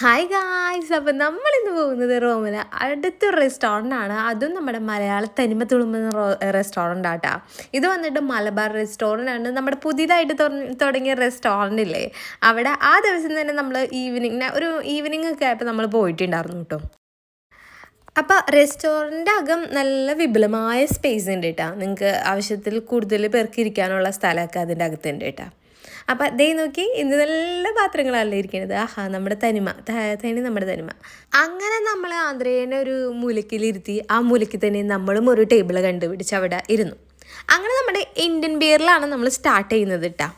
Hi guys അപ്പം നമ്മൾ ഇന്ന് പോകുന്നത് റോമിൽ അടുത്തൊരു റെസ്റ്റോറന്റ് ആണ്. അതും നമ്മുടെ മലയാള തനിമ തുളുമ്പുന്ന റെസ്റ്റോറന്റ് ആട്ടാ. ഇത് വന്നിട്ട് മലബാർ റെസ്റ്റോറന്റ് ആണ്. നമ്മുടെ പുതിയതായിട്ട് തുടങ്ങിയ റെസ്റ്റോറന്റ് ഇല്ലേ? അവിടെ ആ ദിവസം തന്നെ നമ്മൾ ഈവനിങ് ഒരു ഈവനിങ് ഒക്കെ ആയപ്പോൾ നമ്മൾ പോയിട്ടുണ്ടായിരുന്നു കേട്ടോ അപ്പോൾ റെസ്റ്റോറന്റ് അകം നല്ല വിപുലമായ സ്പേസ് ഉണ്ട് കേട്ടോ നിങ്ങൾക്ക് ആവശ്യത്തിൽ കൂടുതൽ പേർക്ക് ഇരിക്കാനുള്ള സ്ഥലമൊക്കെ അതിന്റെ അകത്തുണ്ട് കേട്ടോ അപ്പം അതേ നോക്കി ഇന്ന് നല്ല പാത്രങ്ങളല്ലേ ഇരിക്കുന്നത് ആഹാ നമ്മുടെ തനിമ. തനി നമ്മുടെ തനിമ. അങ്ങനെ നമ്മൾ ആന്ധ്രേനെ ഒരു മൂലക്കിലിരുത്തി ആ മൂലയ്ക്ക് തന്നെ നമ്മളും ഒരു ടേബിൾ കണ്ടുപിടിച്ച് അവിടെ ഇരുന്നു. അങ്ങനെ നമ്മുടെ ഇന്ത്യൻ ബിയറിലാണ് നമ്മൾ സ്റ്റാർട്ട് ചെയ്യുന്നത് കേട്ടോ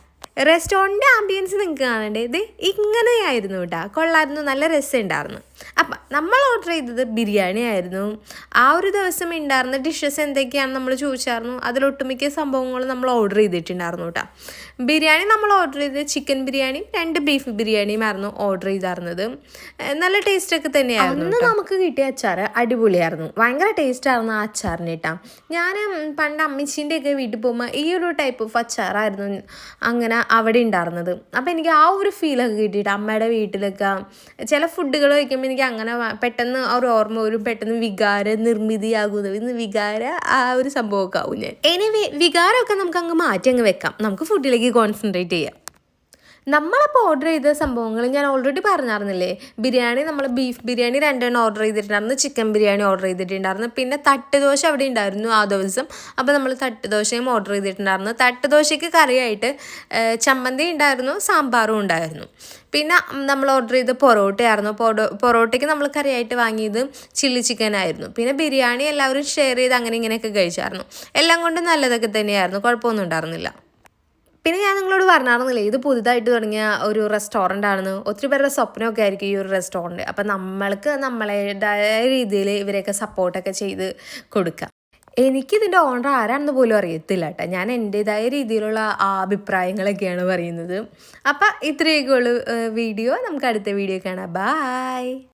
റെസ്റ്റോറന്റ് ആംബിയൻസ് നിങ്ങൾക്ക് കാണണ്ടേ? ഇത് ഇങ്ങനെയായിരുന്നു കേട്ടോ കൊള്ളായിരുന്നു നല്ല രസമുണ്ടായിരുന്നു. അപ്പം നമ്മൾ ഓർഡർ ചെയ്തത് ബിരിയാണി ആയിരുന്നു. ആ ഒരു ദിവസം ഉണ്ടായിരുന്ന ഡിഷസ് എന്തൊക്കെയാണ് നമ്മൾ ചോദിച്ചായിരുന്നു. അതിലൊട്ടുമിക്ക സംഭവങ്ങളും നമ്മൾ ഓർഡർ ചെയ്തിട്ടുണ്ടായിരുന്നു കേട്ടോ ബിരിയാണി നമ്മൾ ഓർഡർ ചെയ്തത് ചിക്കൻ ബിരിയാണിയും രണ്ട് ബീഫ് ബിരിയാണിയും ആയിരുന്നു ഓർഡർ ചെയ്തായിരുന്നത് നല്ല ടേസ്റ്റൊക്കെ തന്നെയായിരുന്നു അന്ന് നമുക്ക് കിട്ടിയ അച്ചാർ അടിപൊളിയായിരുന്നു. ഭയങ്കര ടേസ്റ്റായിരുന്നു ആ അച്ചാറിന് കേട്ടോ ഞാൻ പണ്ട് അമ്മച്ചീന്റെ ഒക്കെ വീട്ടിൽ പോകുമ്പോൾ ഈ ഒരു ടൈപ്പ് ഓഫ് അച്ചാറായിരുന്നു അങ്ങനെ അവിടെ ഉണ്ടായിരുന്നത് അപ്പോൾ എനിക്ക് ആ ഒരു ഫീലൊക്കെ കിട്ടിയിട്ട് അമ്മയുടെ വീട്ടിലൊക്കെ ചില ഫുഡുകൾ കഴിക്കുമ്പോൾ എനിക്ക് അങ്ങനെ പെട്ടെന്ന് ഒരു ഓർമ്മ വരും. പെട്ടെന്ന് വികാര നിർമ്മിതിയാകുന്നത്. ഇന്ന് വികാര ആ ഒരു സംഭവമൊക്കെ ആവും ഞാൻ. എനിവേ വികാരമൊക്കെ നമുക്ക് അങ്ങ് മാറ്റി അങ്ങ് വെക്കാം. നമുക്ക് ഫുഡിലേക്ക് കോൺസെൻട്രേറ്റ് ചെയ്യാം. നമ്മളപ്പോൾ ഓർഡർ ചെയ്ത സംഭവങ്ങൾ ഞാൻ ഓൾറെഡി പറഞ്ഞായിരുന്നില്ലേ ബിരിയാണി നമ്മൾ ബീഫ് ബിരിയാണി രണ്ടെണ്ണം ഓർഡർ ചെയ്തിട്ടുണ്ടായിരുന്നു ചിക്കൻ ബിരിയാണി ഓർഡർ ചെയ്തിട്ടുണ്ടായിരുന്നു പിന്നെ തട്ട് ദോശ അവിടെ ഉണ്ടായിരുന്നു ആ ദിവസം. അപ്പോൾ നമ്മൾ തട്ട് ദോശയും ഓർഡർ ചെയ്തിട്ടുണ്ടായിരുന്നു. തട്ട് ദോശയ്ക്ക് കറിയായിട്ട് ചമ്മന്തി ഉണ്ടായിരുന്നു സാമ്പാറും ഉണ്ടായിരുന്നു. പിന്നെ നമ്മൾ ഓർഡർ ചെയ്ത പൊറോട്ടയായിരുന്നു. പൊറോ പൊറോട്ടയ്ക്ക് നമ്മൾ കറിയായിട്ട് വാങ്ങിയത് ചില്ലി ചിക്കൻ ആയിരുന്നു. പിന്നെ ബിരിയാണി എല്ലാവരും ഷെയർ ചെയ്ത് അങ്ങനെ ഇങ്ങനെയൊക്കെ കഴിച്ചായിരുന്നു എല്ലാം കൊണ്ടും നല്ലതൊക്കെ തന്നെയായിരുന്നു. കുഴപ്പമൊന്നും ഉണ്ടായിരുന്നില്ല പിന്നെ ഞാൻ നിങ്ങളോട് പറഞ്ഞായിരുന്നില്ലേ ഇത് പുതുതായിട്ട് തുടങ്ങിയ ഒരു റെസ്റ്റോറന്റ് ആണെന്ന്. ഒത്തിരി പേരുടെ സ്വപ്നമൊക്കെ ആയിരിക്കും ഈ ഒരു റെസ്റ്റോറന്റ് അപ്പം നമ്മൾക്ക് നമ്മളേതായ രീതിയിൽ ഇവരെയൊക്കെ സപ്പോർട്ടൊക്കെ ചെയ്ത് കൊടുക്കാം. എനിക്കിതിന്റെ ഓണർ ആരാണെന്ന് പോലും അറിയത്തില്ല കേട്ടോ ഞാൻ എന്റെതായ രീതിയിലുള്ള അഭിപ്രായങ്ങളൊക്കെയാണ് പറയുന്നത്. അപ്പം ഇത്രയൊക്കെ ഉള്ളു വീഡിയോ നമുക്ക് അടുത്ത വീഡിയോ കാണാം. ബായ്